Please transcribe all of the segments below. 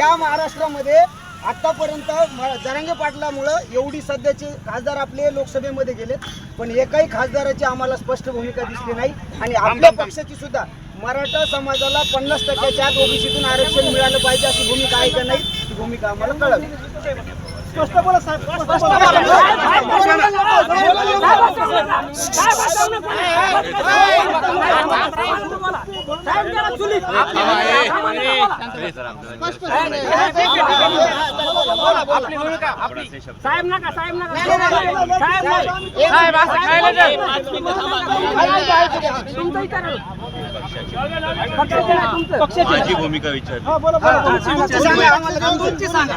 या महाराष्ट्रामध्ये आतापर्यंत म- जरांगे पाटलामुळं एवढी सध्याचे खासदार आपले लोकसभेमध्ये गेलेत पण एकाही खासदाराची आम्हाला स्पष्ट भूमिका दिसली नाही. आणि आपल्या पक्षाची सुद्धा मराठा समाजाला पन्नास टक्क्याच्या आत ओबीसीतून आरक्षण मिळालं पाहिजे अशी भूमिका आहे का नाही ती भूमिका आम्हाला कळावी. स्पष्ट बोला साहेब स्पष्ट साहेब नका साहेब नका. तुमचं. विचारा. पक्षाचे भूमिका बोला. तुमची सांगा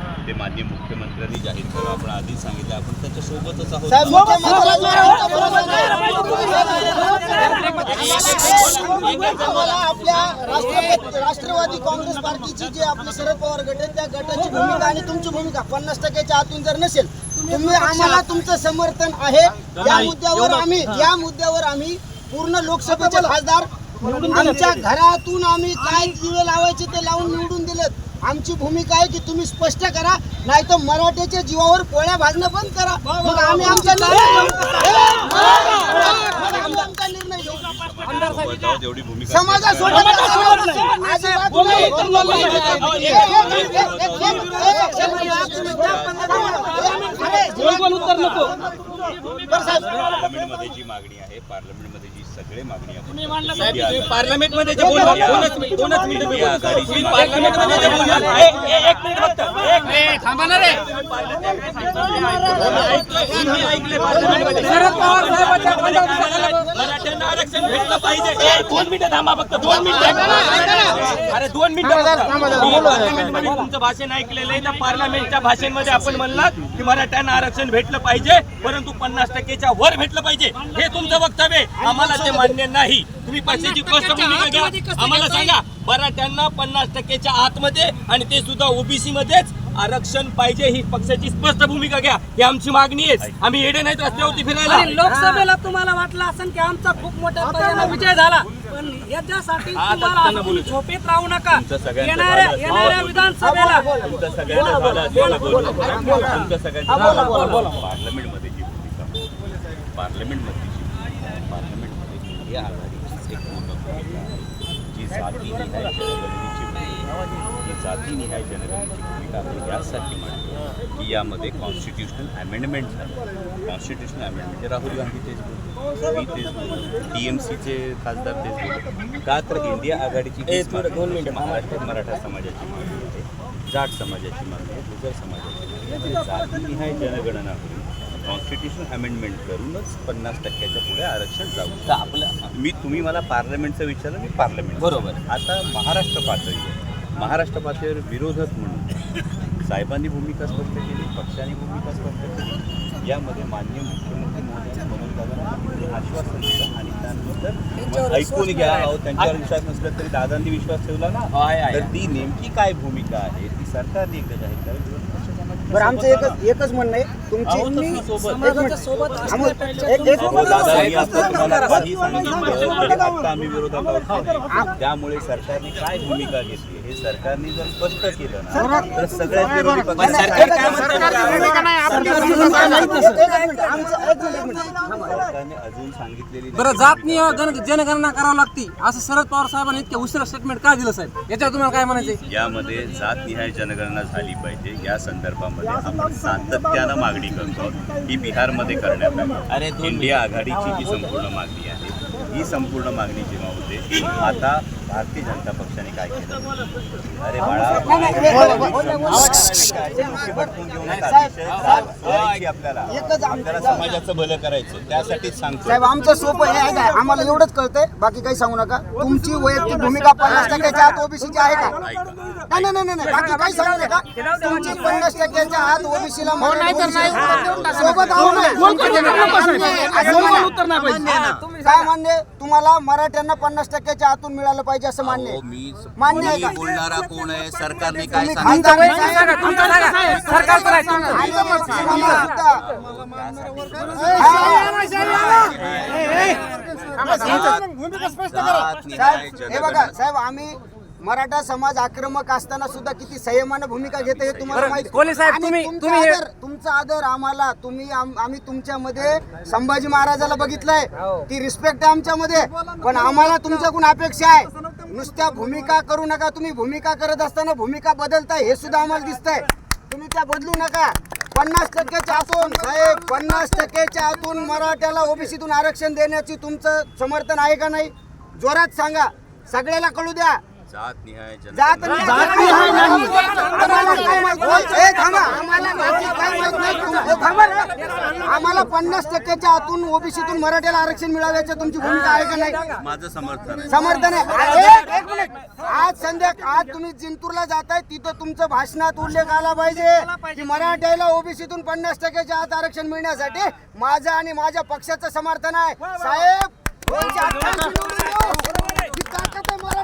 ते माननीय मुख्यमंत्र्यांनी जाहीर केलं आपण आधीच सांगितलं आपण त्याच्यासोबतच आहोत राष्ट्रवादी काँग्रेस पार्टीची जी आपली शरद पवार गट आहे त्या गटाची भूमिका आणि तुमची भूमिका पन्नास टक्क्याच्या आतून जर नसेल तुम्ही आम्हाला तुमचं समर्थन आहे या मुद्द्यावर आम्ही या मुद्द्यावर आम्ही पूर्ण लोकसभेचे खासदार आमच्या घरातून आम्ही काय दिवे लावायचे ते लावून आमची भूमिका आहे की तुम्ही स्पष्ट करा नाही तर मराठ्याच्या जीवावर पोळ्या भाजणं बंद करा मग आम्ही आमचा निर्णय घेऊ. मग आम्ही आमचा निर्णय घेऊ सोबत आहोत एवढी भूमिका समाजासोबत. पार्लमेंटमध्ये जी मागणी आहे पार्लमेंटमध्ये जी सगळे मागणी आहे पार्लमेंटमध्ये जे बोलला दोनच मिनिट दोनच मिनिट मी बोलतो. आघाडीची मी पार्लमेंटमध्ये जे बोलला. ए- ए- एक मिनिट फक्त. एक मिनिट थांबा ना रे. मी ऐकले पार्लमेंटमध्ये शरद पवार साहेबांच्या पंजाब मराठ्यांना आरक्षण भेटलं पाहिजे. दोन मिनिटं थांबा फक्त दोन मिनिटं. अरे दोन मिनिटं तुमचं भाषण ऐकलेलं आहे त्या पार्लमेंटच्या भाषणमध्ये आपण म्हणलात की मराठ्यांना आरक्षण भेटलं पाहिजे परंतु पन्नास टक्केच्या वर भेटलं पाहिजे. हे तुमचं वक्तव्य. आम्हाला ते मान्य नाही. तुम्ही भूमिका घ्या. आम्हाला सांगा. मराठ्यांना पन्नास टक्केच्या आतमध्ये आणि ते सुद्धा ओबीसी मध्येच आरक्षण पाहिजे ही पक्षाची स्पष्ट भूमिका घ्या. ही आमची मागणी आहे. आम्ही येडे नाहीत रस्त्यावरती फिरायला. लोकसभेला तुम्हाला वाटलं असेल की आमचा खूप मोठ्या प्रमाणात विजय झाला. पण याच्यासाठी हा. झोपेत राहू नका. येणाऱ्या. येणाऱ्या विधानसभेला तुमचं सगळ्यांचं झालं असेल ना बोलणं. तुमचं सगळ्यांचं झालं. पार्लमेंटमध्ये पार्लमेंटमध्ये इंडिया आघाडीची एक पूर्ण भूमिका आहे. जी जातीनिहाय जनगणनेची भूमिका आहे. जी जातीनिहाय जनगणनेची भूमिका आहे. यासाठी म्हणतो की यामध्ये कॉन्स्टिट्युशनल अमेंडमेंट झालं. कॉन्स्टिट्युशनल अमेंडमेंट राहुल गांधी तेच बोलतो मी तेच बोलतो टी एम सीचे खासदार तेच बोलतो का तर इंडिया आघाडीची. महाराष्ट्रात मराठा समाजाची मागणी आहे जाट समाजाची मागणी आहे गुजर समाजाची मागणी आहे म्हणजे जातीनिहाय जनगणना होईल कॉन्स्टिट्यूशन अमेंडमेंट करूनच पन्नास टक्क्याच्या पुढे आरक्षण जाऊ. तर आपलं मी तुम्ही मला पार्लमेंटचं विचारलं मी पार्लमेंट बरोबर. आता महाराष्ट्र पातळी आहे महाराष्ट्र पातळीवर विरोधक म्हणून साहेबांनी भूमिका स्पष्ट केली पक्षाने भूमिका स्पष्ट केली. यामध्ये मान्य मुख्यमंत्री महोदय दादा आश्वासन दिलं आणि त्यानंतर ऐकून घ्या अहो, त्यांच्यावर विश्वास नसला तरी दादांनी विश्वास ठेवला ना. आहे, आहे. तर ती नेमकी काय भूमिका आहे ती सरकारने एकदा जाहीर करावी बरं आमचं एकच एकच म्हणणं आहे तुमची त्यामुळे सरकारने काय भूमिका घेतली हे सरकारने जर स्पष्ट केलं ना तर सगळ्यात विरोधी पक्षांना सरकार काय म्हणतं? सरकारने अजून सांगितलेली नाही. बरं जात निय- गण- जनगणना करावी लागती. असं शरद पवार साहेबांनी इतक्या उशिरा स्टेटमेंट का दिलं साहेब? याच्यावर तुम्हाला काय म्हणायचं यामध्ये जातनिहाय जनगणना झाली पाहिजे. या संदर्भामध्ये आपण सातत्यानं मागणी करतो. ही बिहारमध्ये करण्यात आली. अरे, इंडिया आघाडीची ही संपूर्ण मागणी आहे ही संपूर्ण मागणी जेव्हा होते आता भारतीय जनता पक्षाने काय केलं अरे बाळा आपल्याला आपल्याला समाजाचं भलं करायचं त्यासाठीच सांगतो साहेब आमचं सोपं हे आहे काय आम्हाला एवढंच कळतंय बाकी काही सांगू नका तुमची वैयक्तिक भूमिका पन्नास टक्क्याच्या आत ओबीसीची आहे का नाही नाही नाही. बाकी काही सांगू नका तुमची पन्नास टक्क्याच्या आत ओबीसीला सोबत. काय मान्य तुम्हाला मराठ्यांना पन्नास टक्क्याच्या आतून मिळालं पाहिजे पाहिजे असं मान्य अहो, आहे मी मान्य आहे का? बोलणारा कोण आहे? सरकारने काय सांगितलं. आणि आम्हाला सुद्धा- जात निहाय साहेब हे बघा जनगणना. साहेब आम्ही मराठा समाज आक्रमक असताना सुद्धा किती संयमानं भूमिका घेते हे तुम्हाला बरं, माहिती साहेब, आणि तुम्ही- तुमचा तुम्ही हे- आदर तुमचा आदर आम्हाला तुम्ही आम- आम्ही तुमच्यामध्ये संभाजी महाराजाला बघितलंय. ती रिस्पेक्ट आहे आमच्यामध्ये. पण आम्हाला तुमच्याकडून अपेक्षा आहे. नुसत्या भूमिका करू नका. तुम्ही भूमिका करत असताना भूमिका बदलताय हे सुद्धा आम्हाला दिसतंय. तुम्ही त्या बदलू नका. पन्नास टक्क्याच्या आतून साहेब पन्नास टक्क्याच्या आतून मराठ्याला ओबीसीतून आरक्षण देण्याची तुमचं समर्थन आहे का नाही? जोरात सांगा. सगळ्याला कळू द्या. जात निहाय जात माहीत नाही. ए, थांबा. आम्हाला बाकी काय माहीत नाही. तुम- ए, थांबा. रे. आम्हाला पन्नास टक्क्याच्या आतून ओबीसीतून मराठ्याला आरक्षण मिळाव्याची तुमची भूमिका आहे का नाही? माझं समर्थन आहे. समर्थन आहे. एक एक मिनिट. आज संध्या आज तुम्ही जिंतूरला जाताय. तिथं तुमचं भाषणात उल्लेख आला पाहिजे की मराठ्याला ओबीसीतून पन्नास टक्क्याच्या आत आरक्षण मिळण्यासाठी माझं आणि माझ्या पक्षाचं समर्थन आहे. साहेब તાકાત મારા